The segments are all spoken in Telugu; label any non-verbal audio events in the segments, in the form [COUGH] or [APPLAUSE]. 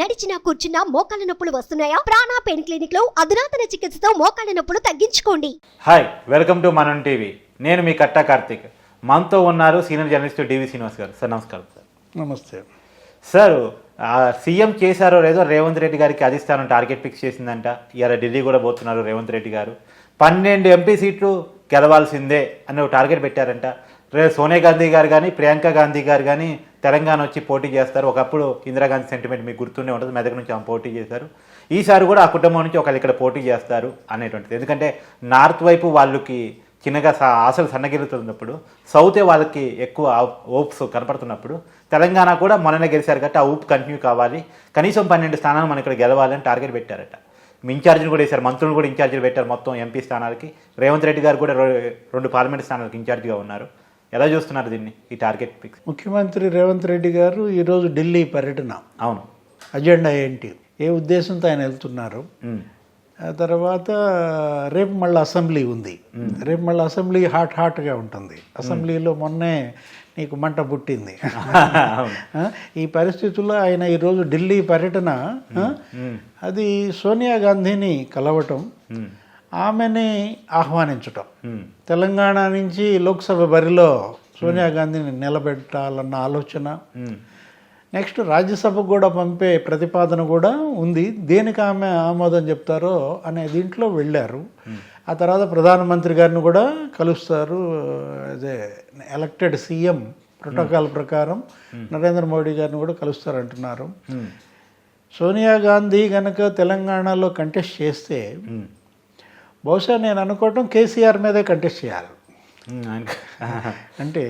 నడిచినా కూర్చున్నా మోకాళ్ళ నొప్పులు వస్తున్నాయా? ప్రాణా పెయిన్ క్లినిక్లో అధునాతన చికిత్సతో మోకాళ్ళ నొప్పులు తగ్గించుకోండి. Hi welcome to Manam TV. నేను మీ కట్టా కార్తిక్. మనతో ఉన్నారు సీనియర్ జర్నలిస్ట్ డివి శ్రీనివాస్ గారు. సార్ నమస్కారం సార్. నమస్తే. సార్ సీఎం చేశారో లేదో రేవంత్ రెడ్డి గారికి అధిష్టానం టార్గెట్ ఫిక్స్ చేసిందంట. ఇవాళ ఢిల్లీ కూడా పోతున్నారు రేవంత్ రెడ్డి గారు. పన్నెండు ఎంపీ సీట్లు గెలవాల్సిందే అని ఒక టార్గెట్ పెట్టారంట. రేపు సోనియా గాంధీ గారు కానీ ప్రియాంక గాంధీ గారు కానీ తెలంగాణ వచ్చి పోటీ చేస్తారు. ఒకప్పుడు ఇందిరాగాంధీ సెంటిమెంట్ మీకు గుర్తుండే ఉంటుంది. మెదక్ నుంచి ఆమె పోటీ చేశారు. ఈసారి కూడా ఆ కుటుంబం నుంచి ఒకళ్ళు ఇక్కడ పోటీ చేస్తారు అనేటువంటిది. ఎందుకంటే నార్త్ వైపు వాళ్ళకి చిన్నగా సా ఆశలు సన్నగిలుతున్నప్పుడు సౌతే వాళ్ళకి ఎక్కువ ఓప్స్ కనపడుతున్నప్పుడు తెలంగాణ కూడా మొన్ననే గెలిచారు కాబట్టి ఆ ఊపు కంటిన్యూ కావాలి. కనీసం పన్నెండు స్థానాలు మనం ఇక్కడ గెలవాలని టార్గెట్ పెట్టారట. మీ ఇన్ఛార్జిని కూడా వేశారు. మంత్రులు కూడా ఇన్ఛార్జీలు పెట్టారు మొత్తం ఎంపీ స్థానాలకి. రేవంత్ రెడ్డి గారు కూడా రెండు పార్లమెంట్ స్థానాలకు ఇన్ఛార్జిగా ఉన్నారు. ఎలా చూస్తున్నారు దీన్ని ఈ టార్గెట్ ఫిక్స్ ముఖ్యమంత్రి రేవంత్ రెడ్డి గారు ఈరోజు ఢిల్లీ పర్యటన. అవును. అజెండా ఏంటి? ఏ ఉద్దేశంతో ఆయన వెళ్తున్నారు? తర్వాత రేపు మళ్ళీ అసెంబ్లీ ఉంది. రేపు మళ్ళీ అసెంబ్లీ హాట్ హాట్గా ఉంటుంది. అసెంబ్లీలో మొన్నే నీకు మంట పుట్టింది. [LAUGHS] ఈ పరిస్థితుల్లో ఆయన ఈరోజు ఢిల్లీ పర్యటన అది సోనియా గాంధీని కలవటం. ఆమెని ఆహ్వానించటం. తెలంగాణ నుంచి లోక్సభ బరిలో సోనియా గాంధీని నిలబెట్టాలన్న ఆలోచన. నెక్స్ట్ రాజ్యసభకు కూడా పంపే ప్రతిపాదన కూడా ఉంది. దేనికి ఆమె ఆమోదం చెప్తారో అనే దీంట్లో వెళ్ళారు. ఆ తర్వాత ప్రధానమంత్రి గారిని కూడా కలుస్తారు. అదే ఎలక్టెడ్ సీఎం ప్రోటోకాల్ ప్రకారం నరేంద్ర మోడీ గారిని కూడా కలుస్తారు అంటున్నారు ఉమ్. సోనియా గాంధీ కనుక తెలంగాణలో కంటెస్ట్ చేస్తే. బహుశా నేను అనుకోవటం కేసీఆర్ మీదే కంటెస్ట్ చేయాలి. అంటే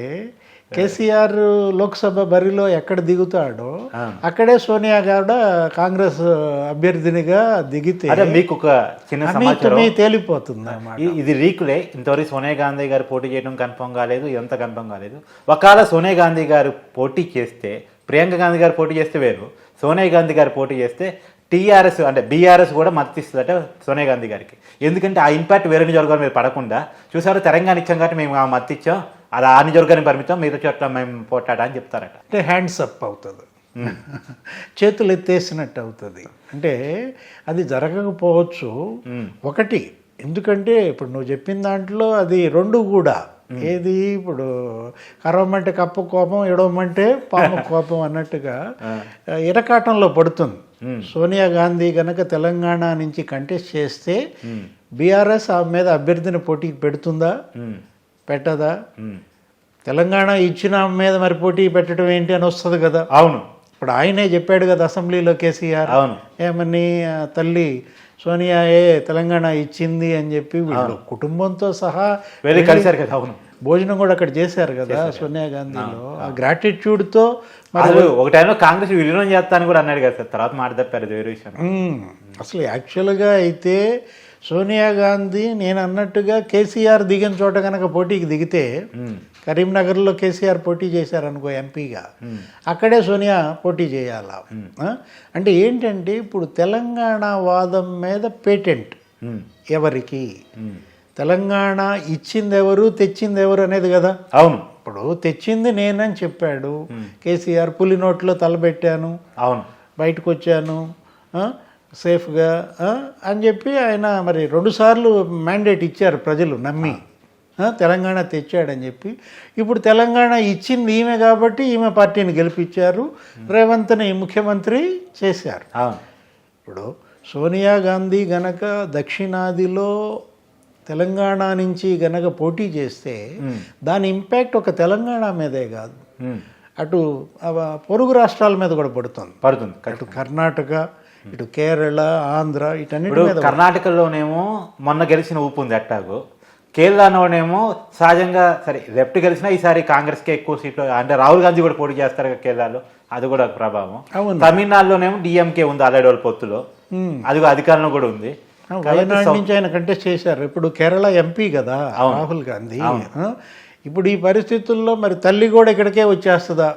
కేసీఆర్ లోక్సభ బరిలో ఎక్కడ దిగుతాడో. అక్కడే సోనియా గౌడ కాంగ్రెస్ అభ్యర్థినిగా దిగితే మీకు ఒక చిన్న సమాచారం. తేలిపోతుంది ఇది రీకులే ఇంతవరకు సోనియా గాంధీ గారు పోటీ చేయడం కన్ఫర్మ్ కాలేదు ఇదంతా కన్ఫర్మ్ కాలేదు. ఒకవేళ సోనియా గాంధీ గారు పోటీ చేస్తే ప్రియాంక గాంధీ గారు పోటీ చేస్తే వేరు. సోనియా గాంధీ గారు పోటీ చేస్తే టీఆర్ఎస్ అంటే బీఆర్ఎస్ కూడా మద్దతు ఇస్తుందట సోనియా గాంధీ గారికి. ఎందుకంటే ఆ ఇంపాక్ట్ వేరే నియోజకవర్గం మీద పడకుండా చూసారు తెలంగాణ ఇచ్చాం కాబట్టి మేము ఆ మద్దతు ఇచ్చాం అలా ఆ నియోజకవర్గాన్ని పరిమితం మీరు చోట్ల మేము పోటాడా అని చెప్తారట. అంటే హ్యాండ్స్ అప్ అవుతుంది. చేతులు ఎత్తేసినట్టు అవుతుంది. అంటే అది జరగకపోవచ్చు. ఒకటి ఎందుకంటే ఇప్పుడు నువ్వు చెప్పిన దాంట్లో అది రెండు కూడా. ఏది ఇప్పుడు కరవమంటే కప్ప కోపం ఎడవమంటే పాము [LAUGHS] కోపం అన్నట్టుగా ఇరకాటంలో పడుతుంది. సోనియా గాంధీ గనక తెలంగాణ నుంచి కంటెస్ట్ చేస్తే బీఆర్ఎస్ ఆ మీద అభ్యర్థిని పోటీకి పెడుతుందా. పెట్టదా. తెలంగాణ ఇచ్చిన ఆమె మీద మరి పోటీ పెట్టడం ఏంటి అని వస్తుంది కదా. అవును. ఇప్పుడు ఆయనే చెప్పాడు కదా అసెంబ్లీలో కేసీఆర్. అవును. ఏమని తల్లి సోనియా ఏ తెలంగాణ ఇచ్చింది అని చెప్పి వీళ్ళు కుటుంబంతో సహా వెళ్ళి కలిశారు కదా అవును. భోజనం కూడా అక్కడ చేశారు కదా సోనియా గాంధీలో. ఆ గ్రాటిట్యూడ్తో మరి ఒక టైంలో కాంగ్రెస్ విలీనం చేస్తాను కూడా అన్నాడు కదా సార్ తర్వాత మాట తప్పారు వేరే విషయం. అసలు యాక్చువల్గా అయితే సోనియా గాంధీ నేను అన్నట్టుగా కేసీఆర్ దిగిన చోట కనుక పోటీకి దిగితే. కరీంనగర్లో కేసీఆర్ పోటీ చేశారనుకో ఎంపీగా. అక్కడే సోనియా పోటీ చేయాల? అంటే ఏంటంటే ఇప్పుడు తెలంగాణ వాదం మీద పేటెంట్. ఎవరికి. తెలంగాణ ఇచ్చింది ఎవరు తెచ్చింది ఎవరు అనేది కదా? అవును. ఇప్పుడు తెచ్చింది నేనని చెప్పాడు. కేసీఆర్ పులి నోట్లో తలబెట్టాను. అవును. బయటకు వచ్చాను సేఫ్గా అని చెప్పి ఆయన మరి రెండుసార్లు మ్యాండేట్ ఇచ్చారు ప్రజలు నమ్మి. తెలంగాణ తెచ్చాడని చెప్పి. ఇప్పుడు తెలంగాణ ఇచ్చింది ఈమె కాబట్టి ఈమె పార్టీని గెలిపించారు. రేవంత్ని ముఖ్యమంత్రి చేశారు. ఇప్పుడు సోనియా గాంధీ గనక దక్షిణాదిలో తెలంగాణ నుంచి గనక పోటీ చేస్తే దాని ఇంపాక్ట్ ఒక తెలంగాణ మీదే కాదు. అటు పొరుగు రాష్ట్రాల మీద కూడా పడుతుంది. పడుతుంది అటు కర్ణాటక ఇటు కేరళ ఆంధ్ర ఇటన్నిటి మీద కర్ణాటకలోనేమో మొన్న గెలిచిన ఊపు ఉంది అట్టాగు కేరళలోనేమో సహజంగా సరే లెఫ్ట్ గెలిచినా ఈసారి కాంగ్రెస్కే ఎక్కువ సీట్లు అంటే రాహుల్ గాంధీ కూడా పోటీ చేస్తారు కదా కేరళలో అది కూడా ప్రభావం. తమిళనాడులోనేమో డిఎంకే ఉంది వాళ్ళ పొత్తులో. అది కూడా అధికారంలో కూడా ఉంది. నుంచి ఆయన కంటెస్ట్ చేశారు. ఇప్పుడు కేరళ ఎంపీ కదా రాహుల్ గాంధీ. ఇప్పుడు ఈ పరిస్థితుల్లో మరి తల్లి కూడా ఇక్కడికే వచ్చేస్తుందా?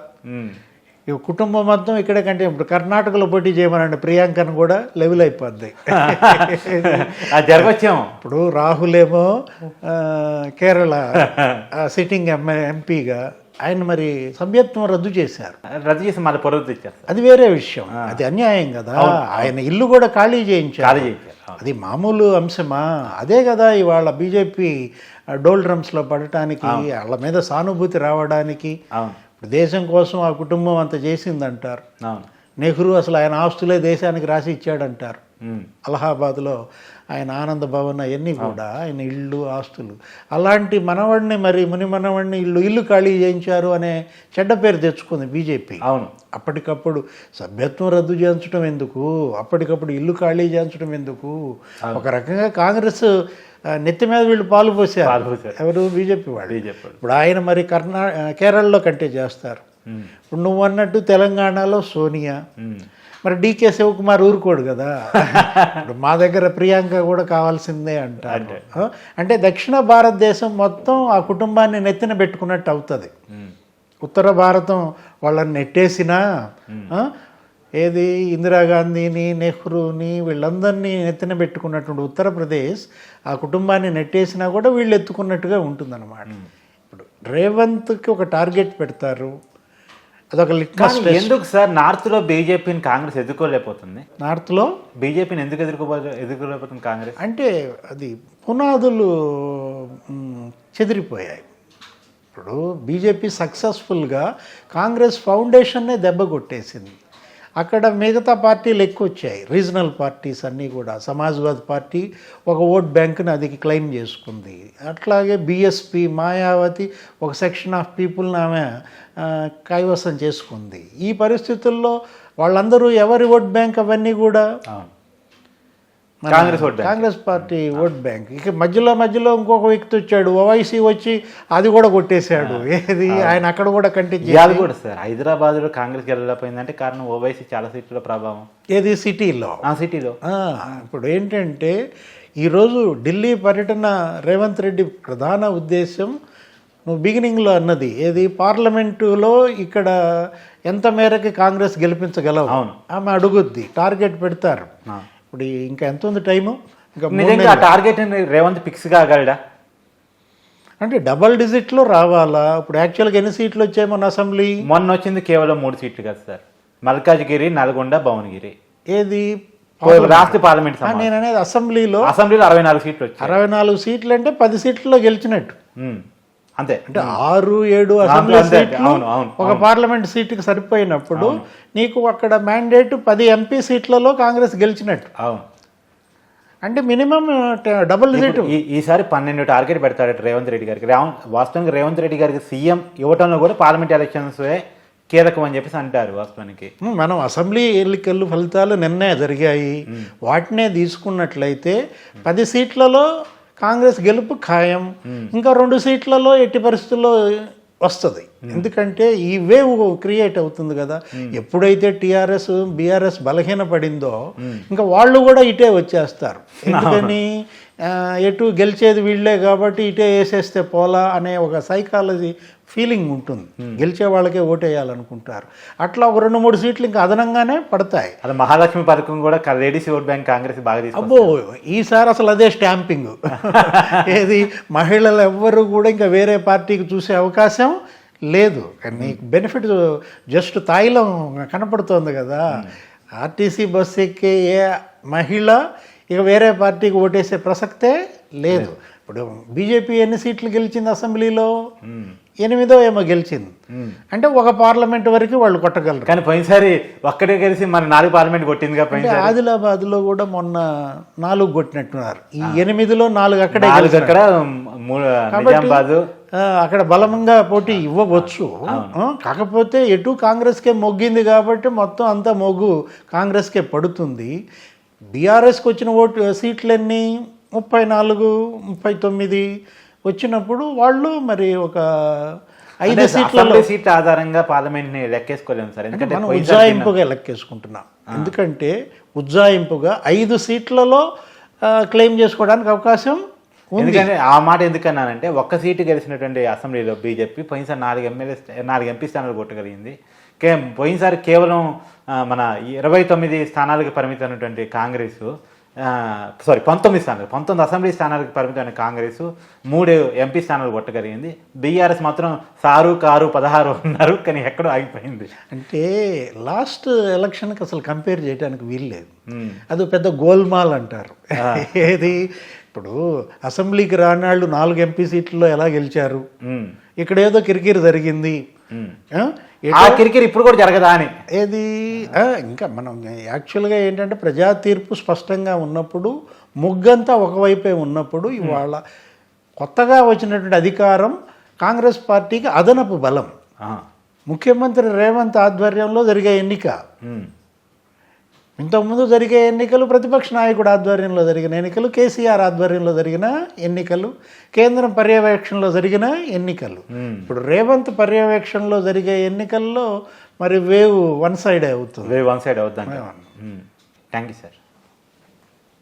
ఈ కుటుంబం మొత్తం ఇక్కడే కంటే ఇప్పుడు కర్ణాటకలో పోటీ చేయమనండి. ప్రియాంకను కూడా లెవెల్ అయిపోద్ది. [LAUGHS] జరగచ్చేమో. ఇప్పుడు రాహుల్ ఏమో ఆ, కేరళ సిట్టింగ్ ఎంపీగా ఆయన మరి సభ్యత్వం రద్దు చేశారు. రద్దు చేసి మళ్ళీ సార్ అది వేరే విషయం. అది అన్యాయం కదా. ఆయన ఇల్లు కూడా ఖాళీ చేయించారు. ఖాళీ చేయించారు. అది మామూలు అంశమా? అదే కదా ఇవాళ బీజేపీ డోల్ డ్రమ్స్లో పడటానికి వాళ్ళ మీద సానుభూతి రావడానికి. ఇప్పుడు దేశం కోసం ఆ కుటుంబం అంత చేసిందంటారు. నెహ్రూ అసలు ఆయన ఆస్తులే దేశానికి రాసి ఇచ్చాడంటారు. అలహాబాద్లో ఆయన ఆనంద భవన్ అవన్నీ కూడా ఆయన ఇళ్ళు ఆస్తులు. అలాంటి మనవాడిని మరి ముని మనవాడిని ఇల్లు ఇల్లు ఖాళీ చేయించారు అనే చెడ్డ పేరు తెచ్చుకుంది బీజేపీ. అవును. అప్పటికప్పుడు సభ్యత్వం రద్దు చేయించడం ఎందుకు? అప్పటికప్పుడు ఇల్లు ఖాళీ చేయించడం ఎందుకు? ఒక రకంగా కాంగ్రెస్ నెత్తి మీద వీళ్ళు పాలు పోసారు. ఎవరు? బీజేపీ వాళ్ళు. ఇప్పుడు ఆయన మరి కర్ణా కేరళలో కంటే చేస్తారు. ఇప్పుడు నువ్వు అన్నట్టు తెలంగాణలో సోనియా. మరి డీకే శివకుమార్ ఊరుకోడు కదా? ఇప్పుడు మా దగ్గర ప్రియాంక కూడా కావాల్సిందే అంటారు? అంటే. దక్షిణ భారతదేశం మొత్తం ఆ కుటుంబాన్ని నెత్తిన పెట్టుకున్నట్టు అవుతుంది. ఉత్తర భారతం వాళ్ళని నెట్టేసినా? ఏది? ఇందిరాగాంధీని నెహ్రూని వీళ్ళందరినీ నెత్తిన పెట్టుకున్నటువంటి ఉత్తరప్రదేశ్ ఆ కుటుంబాన్ని నెట్టేసినా కూడా వీళ్ళు ఎత్తుకున్నట్టుగా ఉంటుందన్నమాట. ఇప్పుడు రేవంత్కి ఒక టార్గెట్ పెడతారు. అదొక లిట్మస్ ఎందుకు సార్? నార్త్లో బీజేపీని కాంగ్రెస్ ఎదుర్కోలేకపోతుంది. నార్త్లో బీజేపీని ఎందుకు ఎదుర్కోబో ఎదుర్కోలేకపోతుంది కాంగ్రెస్? అంటే అది పునాదులు చెదిరిపోయాయి. ఇప్పుడు బీజేపీ సక్సెస్ఫుల్గా కాంగ్రెస్ ఫౌండేషన్నే దెబ్బ కొట్టేసింది. అక్కడ మిగతా పార్టీలు ఎక్కువ వచ్చాయి. రీజనల్ పార్టీస్ అన్నీ కూడా. సమాజ్వాద్ పార్టీ ఒక ఓట్ బ్యాంకుని అది క్లెయిమ్ చేసుకుంది. అట్లాగే బీఎస్పీ మాయావతి ఒక సెక్షన్ ఆఫ్ పీపుల్ని ఆమె కైవసం చేసుకుంది. ఈ పరిస్థితుల్లో వాళ్ళందరూ ఎవరి ఓట్ బ్యాంక్ అవన్నీ కూడా? Congress vote. Congress party vote bank. ఇక మధ్యలో మధ్యలో ఇంకొక వ్యక్తి వచ్చాడు ఓవైసీ వచ్చి అది కూడా కొట్టేశాడు. ఏది? ఆయన అక్కడ కూడా కంటిన్యూ ఇవాళ కూడా సార్ హైదరాబాద్లో కాంగ్రెస్ గెలలేకపోయిందంటే కారణం ఓవైసీ చాలా సీట్ల ప్రభావం. ఏది? సిటీలో. ఆ సిటీలో. ఇప్పుడు ఏంటంటే ఈరోజు ఢిల్లీ పర్యటన రేవంత్ రెడ్డి ప్రధాన ఉద్దేశం నువ్వు బిగినింగ్లో అన్నది. ఏది? పార్లమెంటులో ఇక్కడ ఎంత మేరకు కాంగ్రెస్ గెలిపించగలవు? అవును. ఆమె అడుగుద్ది టార్గెట్ పెడతారు. ఇప్పుడు ఇంకా ఎంత ఉంది టైము? ఇంకా టార్గెట్ రేవంత్ ఫిక్స్ కాగలడా అంటే డబల్ డిజిట్లో రావాలా? ఇప్పుడు యాక్చువల్గా ఎన్ని సీట్లు వచ్చాయి మన అసెంబ్లీ? మొన్న వచ్చింది కేవలం మూడు సీట్లు కదా సార్. మల్కాజ్గిరి నల్గొండ భువనగిరి. ఏది? రాష్ట్ర పార్లమెంట్ నేను అనేది అసెంబ్లీలో అసెంబ్లీలో అరవై నాలుగు సీట్లు అరవై నాలుగు సీట్లు అంటే పది సీట్లలో గెలిచినట్టు. అంతే. అంటే ఆరు ఏడు అసెంబ్లీ. సీట్లు ఒక పార్లమెంట్ సీటుకి సరిపోయినప్పుడు నీకు అక్కడ మ్యాండేట్ పది ఎంపీ సీట్లలో కాంగ్రెస్ గెలిచినట్టు. అవును. అంటే మినిమం డబుల్ ఈ ఈసారి పన్నెండు టార్గెట్ పెడతాడట రేవంత్ రెడ్డి గారికి. రేవం- వాస్తవంగా రేవంత్ రెడ్డి గారికి సీఎం ఇవ్వటంలో కూడా పార్లమెంట్ ఎలక్షన్స్ కీలకం అని చెప్పేసి అంటారు వాస్తవానికి. మనం అసెంబ్లీ ఎన్నికలు ఫలితాలు నిన్నే జరిగాయి. వాటినే తీసుకున్నట్లయితే పది సీట్లలో కాంగ్రెస్ గెలుపు ఖాయం. ఇంకా రెండు సీట్లలో ఎట్టి పరిస్థితుల్లో వస్తుంది. ఎందుకంటే ఈ వేవ్ క్రియేట్ అవుతుంది కదా. ఎప్పుడైతే టీఆర్ఎస్ బీఆర్ఎస్ బలహీన పడిందో ఇంకా వాళ్ళు కూడా ఇటే వచ్చేస్తారు. [LAUGHS] ఎందుకని? ఎటు గెలిచేది వీళ్ళే కాబట్టి ఇటే వేసేస్తే పోలా అనే ఒక సైకాలజీ ఫీలింగ్ ఉంటుంది. గెలిచే వాళ్ళకే ఓటేయాలనుకుంటారు. అట్లా ఒక రెండు మూడు సీట్లు ఇంకా అదనంగానే పడతాయి. అది మహాలక్ష్మి పథకం కూడా లేడీస్ ఓట్ బ్యాంక్ కాంగ్రెస్ బాగా అబ్బో ఈసారి అసలు అదే స్టాంపింగ్. [LAUGHS] ఏది మహిళలు ఎవ్వరు కూడా ఇంకా వేరే పార్టీకి చూసే అవకాశం లేదు. నీకు బెనిఫిట్ జస్ట్ తాయిలం కనపడుతోంది కదా. ఆర్టీసీ బస్ ఎక్కే ఏ మహిళ ఇక వేరే పార్టీకి ఓటేసే ప్రసక్తే లేదు. ఇప్పుడు బీజేపీ ఎన్ని సీట్లు గెలిచింది అసెంబ్లీలో? ఎనిమిదో ఏమో గెలిచింది. అంటే ఒక పార్లమెంట్ వరకు వాళ్ళు కొట్టగలరు. కానీ పోయినసారి ఒక్కటే కలిసి మన నాలుగు పార్లమెంట్ కొట్టిందిగా అంటే పోయినసారి? ఆదిలాబాద్లో కూడా మొన్న నాలుగు కొట్టినట్టున్నారు. ఈ ఎనిమిదిలో నాలుగు అక్కడే. అక్కడ అక్కడ బలమంగా పోటీ ఇవ్వవచ్చు. కాకపోతే ఎటు కాంగ్రెస్కే మొగ్గింది కాబట్టి మొత్తం అంతా మొగ్గు కాంగ్రెస్కే పడుతుంది. బీఆర్ఎస్కి వచ్చిన ఓటు సీట్లన్నీ ముప్పై నాలుగు ముప్పై తొమ్మిది వచ్చినప్పుడు వాళ్ళు మరి ఒక ఐదు సీట్ల ఆధారంగా పార్లమెంట్ని లెక్కేసుకోలేము సార్. ఎందుకంటే మనం ఉజ్జాయింపుగా లెక్కేసుకుంటున్నాం. ఎందుకంటే ఉజ్జాయింపుగా ఐదు సీట్లలో క్లెయిమ్ చేసుకోవడానికి అవకాశం ఎందుకంటే ఆ మాట ఎందుకన్నానంటే ఒక్క సీటు గెలిచినటువంటి అసెంబ్లీలో బీజేపీ పోయినసారి నాలుగు ఎమ్మెల్యే నాలుగు ఎంపీ స్థానాలు కొట్టగలిగింది. కే పోయినసారి కేవలం మన ఇరవై తొమ్మిది స్థానాలకు పరిమితమైనటువంటి కాంగ్రెస్ సారీ పంతొమ్మిది స్థానాలు. పంతొమ్మిది అసెంబ్లీ స్థానాలకు పరిమితమైన కాంగ్రెస్ మూడు ఎంపీ స్థానాలు కొట్టగలిగింది బీఆర్ఎస్ మాత్రం సారు కారు పదహారు ఉన్నారు కానీ ఎక్కడో ఆగిపోయింది. అంటే లాస్ట్ ఎలక్షన్కి అసలు కంపేర్ చేయడానికి వీల్లేదు. అది పెద్ద గోల్మాల్ అంటారు. ఏది? ఇప్పుడు అసెంబ్లీకి రానాళ్ళు నాలుగు ఎంపీ సీట్లలో ఎలా గెలిచారు. ఇక్కడ ఏదో కిరికిరి జరిగింది. ఆ? కిరికిరి ఇప్పుడు కూడా జరగదా అని ఏది ఇంకా మనం యాక్చువల్గా ఏంటంటే ప్రజా తీర్పు స్పష్టంగా ఉన్నప్పుడు ముగ్గంతా ఒకవైపే ఉన్నప్పుడు ఇవాళ కొత్తగా వచ్చినటువంటి అధికారం కాంగ్రెస్ పార్టీకి అదనపు బలం. ముఖ్యమంత్రి రేవంత్ ఆధ్వర్యంలో జరిగే ఎన్నిక. ఇంతకుముందు జరిగే ఎన్నికలు ప్రతిపక్ష నాయకుడు ఆధ్వర్యంలో జరిగిన ఎన్నికలు కేసీఆర్ ఆధ్వర్యంలో జరిగిన ఎన్నికలు కేంద్రం పర్యవేక్షణలో జరిగిన ఎన్నికలు. ఇప్పుడు రేవంత్ పర్యవేక్షణలో జరిగే ఎన్నికల్లో మరి వేవ్ వన్ సైడ్ అవుతుంది. వే వన్ సైడ్ అవుద్దంట థ్యాంక్ యూ సార్.